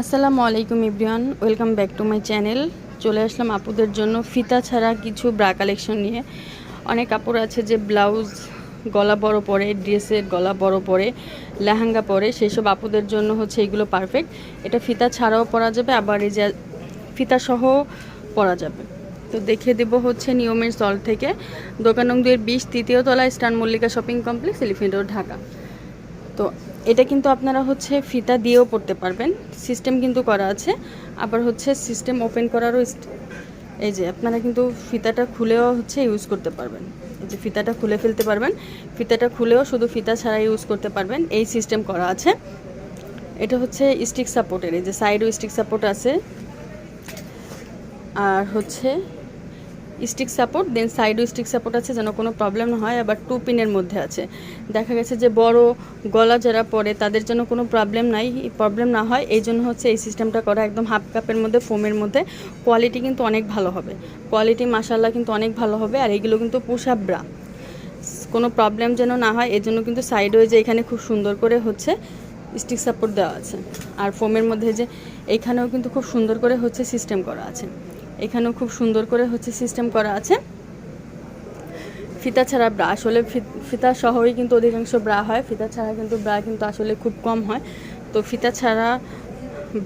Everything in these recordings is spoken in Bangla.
আসসালামু আলাইকুম ইব্রিয়ান, welcome back to my channel. চলে আসলাম আপুদের জন্য ফিতা ছাড়া কিছু ব্রা কালেকশন নিয়ে। অনেক কাপড় আছে যে ব্লাউজ গলা বড় পরে, ড্রেসের গলা বড় পরে, লেহেঙ্গা পরে সেই সব আপুদের জন্য হচ্ছে এগুলো পারফেক্ট এটা ফিতা ছাড়াও পরা যাবে, আবার এই যে ফিতা সহ পরা যাবে। তো দেখিয়ে দেবো হচ্ছে নিয়মের স্থল থেকে। দোকান নং দুয়ের বিশ তৃতীয় তলা স্টান Mallika shopping complex, elephant Dhaka. তো এটা কিন্তু আপনারা হচ্ছে ফিতা দিয়েও পড়তে পারবেন। সিস্টেম কিন্তু করা আছে। আবার হচ্ছে সিস্টেম ওপেন করারও এই যে আপনারা কিন্তু ফিতাটা খুলেও হচ্ছে ইউজ করতে পারবেন। এই যে ফিতাটা খুলে ফেলতে পারবেন। ফিতাটা খুলেও শুধু ফিতা ছাড়া ইউজ করতে পারবেন। এই সিস্টেম করা আছে। এটা হচ্ছে স্টিক সাপোর্টের এই যে সাইডও স্টিক সাপোর্ট আছে। আর হচ্ছে স্টিক সাপোর্ট দেন সাইডও স্টিক সাপোর্ট আছে যেন কোনো প্রবলেম না হয়, আবার টু পিনের মধ্যে আছে। দেখা গেছে যে বড় গলা যারা পরে, তাদের জন্য কোনো প্রবলেম নাই প্রবলেম না হয়, এই জন্য হচ্ছে এই সিস্টেমটা করা একদম হাফ কাপের মধ্যে ফোমের মধ্যে। কোয়ালিটি কিন্তু অনেক ভালো হবে। কোয়ালিটি মাসাল্লাহ কিন্তু অনেক ভালো হবে, আর এগুলো কিন্তু পুশ আপ ব্রা কোনো প্রবলেম যেন না হয়, এর জন্য কিন্তু সাইডে যে এখানে খুব সুন্দর করে হচ্ছে স্টিক সাপোর্ট দেওয়া আছে। আর ফোমের মধ্যে যে এখানেও কিন্তু খুব সুন্দর করে হচ্ছে সিস্টেম করা আছে। এখানেও খুব সুন্দর করে হচ্ছে সিস্টেম করা আছে। ফিতা ছাড়া ব্রা আসলে ফিতা সহই কিন্তু অধিকাংশ ব্রা হয়। ফিতা ছাড়া কিন্তু ব্রা কিন্তু আসলে খুব কম হয়। তো ফিতা ছাড়া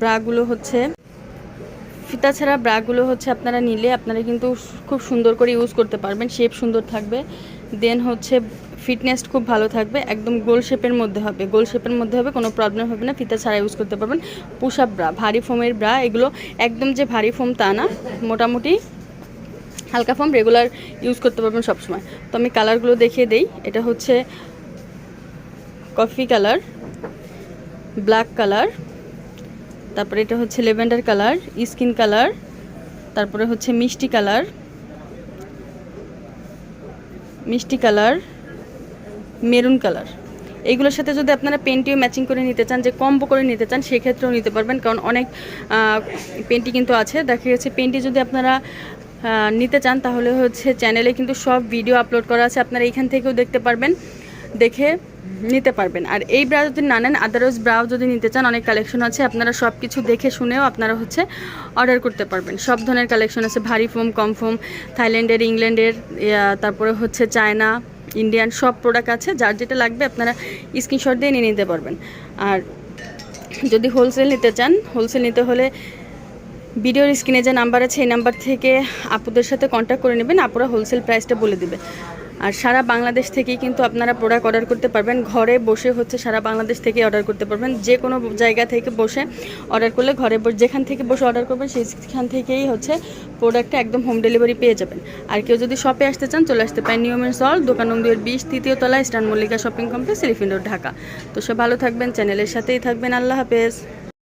ব্রাগুলো হচ্ছে ফিতা ছাড়া ব্রাগুলো হচ্ছে আপনারা নিলে আপনারা কিন্তু খুব সুন্দর করে ইউজ করতে পারবেন শেপ সুন্দর থাকবে। দেন হচ্ছে ফিটনেস খুব ভালো থাকবে, একদম গোল শেপের মধ্যে হবে। গোল শেপের মধ্যে হবে, কোনো প্রবলেম হবে না, ফিতা ছাড়া ইউজ করতে পারবেন। আপ ব্রা ভারী ফোমের ব্রা এগুলো একদম যে ভারী ফোম তা না, মোটামুটি হালকা ফোম রেগুলার ইউজ করতে পারবেন সবসময়। তো আমি কালারগুলো দেখিয়ে দেই, এটা হচ্ছে কফি কালার ব্ল্যাক কালার তারপরে এটা হচ্ছে লেভেন্ডার কালার, স্কিন কালার, তারপরে হচ্ছে মিষ্টি কালার মিষ্টি কালার, মেরুন কালার। এইগুলোর সাথে যদি আপনারা পেন্টিও ম্যাচিং করে নিতে চান, যে কম্বো করে নিতে চান, সেক্ষেত্রেও নিতে পারবেন, কারণ অনেক পেন্টি কিন্তু আছে। দেখা গেছে পেন্টি যদি আপনারা নিতে চান, তাহলে হচ্ছে চ্যানেলে কিন্তু সব ভিডিও আপলোড করা আছে। আপনারা এইখান থেকেও দেখতে পারবেন। দেখে নিতে পারবেন। আর এই ব্রা যদি না নেন আদারওয়াইজ ব্রাও যদি নিতে চান, অনেক কালেকশন আছে, আপনারা সব কিছু দেখে শুনেও আপনারা হচ্ছে অর্ডার করতে পারবেন। সব ধরনের কালেকশন আছে, ভারী ফোম কম ফোম থাইল্যান্ডের, ইংল্যান্ডের তারপরে হচ্ছে চায়না, ইন্ডিয়ান, সব প্রোডাক্ট আছে, যার যেটা লাগবে আপনারা স্ক্রিনশট দিয়ে নিয়ে নিতে পারবেন। আর যদি হোলসেল নিতে চান হোলসেল নিতে হলে ভিডিওর স্ক্রিনে যে নাম্বার আছে, এই নাম্বার থেকে আপুদের সাথে কন্ট্যাক্ট করে নেবেন, আপুরা হোলসেল প্রাইসটা বলে দেবে। আর সারা বাংলাদেশ থেকেই কিন্তু আপনারা প্রোডাক্ট অর্ডার করতে পারবেন। ঘরে বসে হচ্ছে সারা বাংলাদেশ থেকে অর্ডার করতে পারবেন। যে কোনো জায়গা থেকে বসে অর্ডার করলে ঘরে যেখান থেকে বসে অর্ডার করবেন সেখান থেকেই হচ্ছে প্রোডাক্টটা একদম হোম ডেলিভারি পেয়ে যাবেন। আর কেউ যদি শপে আসতে চান, চলে আসতে পারেন নিয়মের সল দোকান দুয়ের বিশ, তৃতীয় তলা স্টান Mallika shopping complex elephant road Dhaka. তো সে ভালো থাকবেন চ্যানেলের সাথেই থাকবেন। আল্লাহ হাফেজ।